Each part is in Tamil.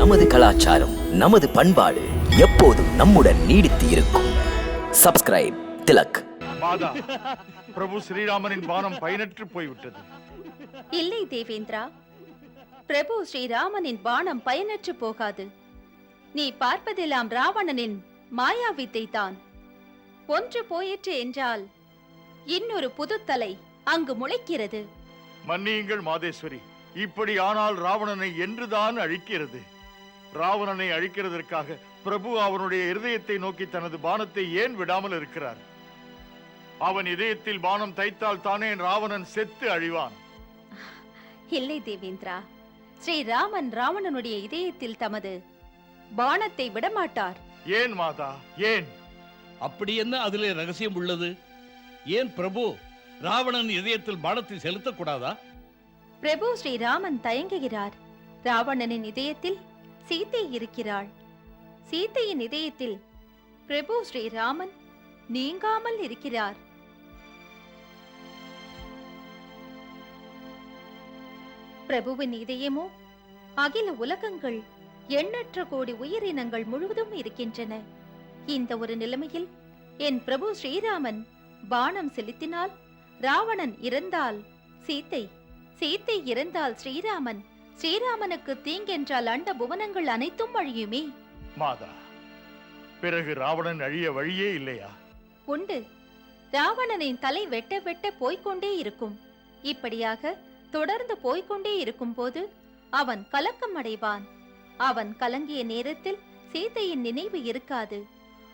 நமது கலாச்சாரம் நமது பண்பாடு எப்போதும் நம்முடன் நீடித்து இருக்கும். சப்ஸ்கிரைப் திலக். மாதா பிரபு ஸ்ரீராமனின் பானம் பயனற்று போய்விட்டது. இல்லை தேவேந்திரா பிரபு ஸ்ரீராமனின் பானம் பயனற்று போகாது. நீ பார்ப்பதெல்லாம் ராவணனின் மாயாவித்தை தான் ஒன்று போயிற்று என்றால் இன்னொரு புதுத்தலை அங்கு முளைக்கிறது. மன்னியுங்கள் மாதேஸ்வரி இப்படி ஆனால் ராவணனை என்றுதான் அழிக்கிறது. ராவணனை அழிக்கிறதற்காக பிரபு அவனுடைய இருதயத்தை நோக்கி தனது பானத்தை ஏன் விடாமல் இருக்கிறார்? அவன் இதயத்தில் பானம் தைத்தால் தானே ராவணன் செத்து அழிவான். இல்லை தேவேந்திரா ஸ்ரீராமன் ராவணனுடைய இதயத்தில் தமது பானத்தை விடமாட்டார். ஏன் மாதா ஏன்? அப்படி என்ன அதிலே ரகசியம் உள்ளது? ஏன் பிரபு ராவணன் இதயத்தில் பானத்தை செலுத்தக்கூடாதா? பிரபு ஸ்ரீராமன் தயங்குகிறார். ராவணனின் இதயத்தில் சீத்தை இருக்கிறாள். சீத்தையின் இதயத்தில் பிரபு ஸ்ரீராமன் நீங்காமல் இருக்கிறார். பிரபுவின் இதயமோ அகில உலகங்கள் எண்ணற்ற கோடி உயிரினங்கள் முழுவதும் இருக்கின்றன. இந்த ஒரு நிலைமையில் என் பிரபு ஸ்ரீராமன் பானம் செலுத்தினால் ராவணன் இறந்தால் சீத்தை சீத்தை இறந்தால் ஸ்ரீராமன் ஸ்ரீராமனுக்கு தீங்கென்றால் அண்ட புவனங்கள் அனைத்தும் அழியுமே. மாதா பிறகு ராவணன் அழிய வழியே இல்லையா? உண்டு. ராவணனின் தலை வெட்ட வெட்ட போய்க்கொண்டே இருக்கும். இப்படியாக தொடர்ந்து போய்க்கொண்டே இருக்கும்போது அவன் கலக்கம் அடைவான். அவன் கலங்கிய நேரத்தில் சீதையின் நினைவு இருக்காது.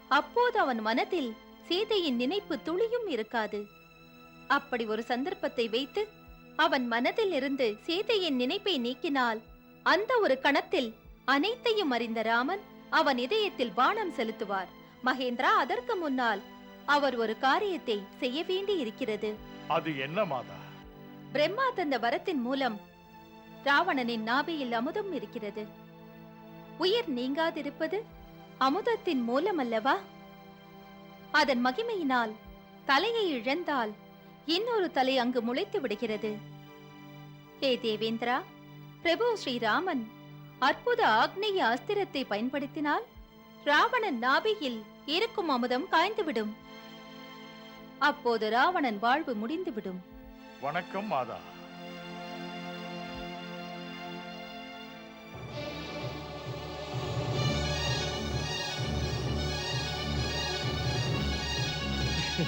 அப்போது அவன் மனதில் சீதையின் நினைப்பு துளியும் இருக்காது. அப்படி ஒரு சந்தர்ப்பத்தை வைத்து அவன் மனதில் இருந்து சீதையின் நினைப்பை நீக்கினால் அந்த ஒரு கணத்தில் அனைத்தையும் அறிந்த ராமன் அவன் இதயத்தில் பானம் செலுத்துவார். மகேந்திரா அதற்கு முன்னால் அவர் ஒரு காரியத்தை செய்ய வேண்டி இருக்கிறது. அது என்ன மாதா? பிரம்மா தந்த வரத்தின் மூலம் ராவணனின் நாபியில் அமுதம் இருக்கிறது. உயிர் நீங்காதிருப்பது அமுதத்தின் மூலம் அல்லவா அதன் மகிமையினால் தலையை இழந்தால் இன்னொரு தலை அங்கு முளைத்து விடுகிறது. ஏ தேவேந்திரா பிரபு ஸ்ரீராமன் அற்புத ஆக்னேய அஸ்திரத்தை பயன்படுத்தினால் ராவணன் நாபியில் இருக்கும் அமுதம் காய்ந்துவிடும். அப்போது ராவணன் வாழ்வு முடிந்துவிடும். வணக்கம் மாதா. Oh!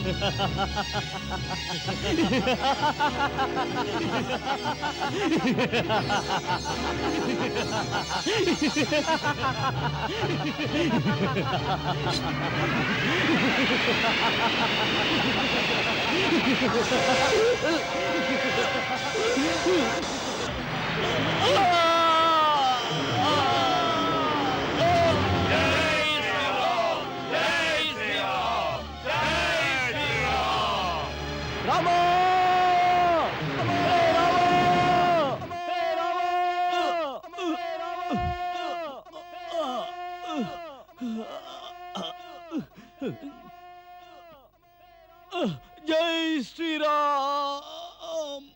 రామా జై శ్రీరామ్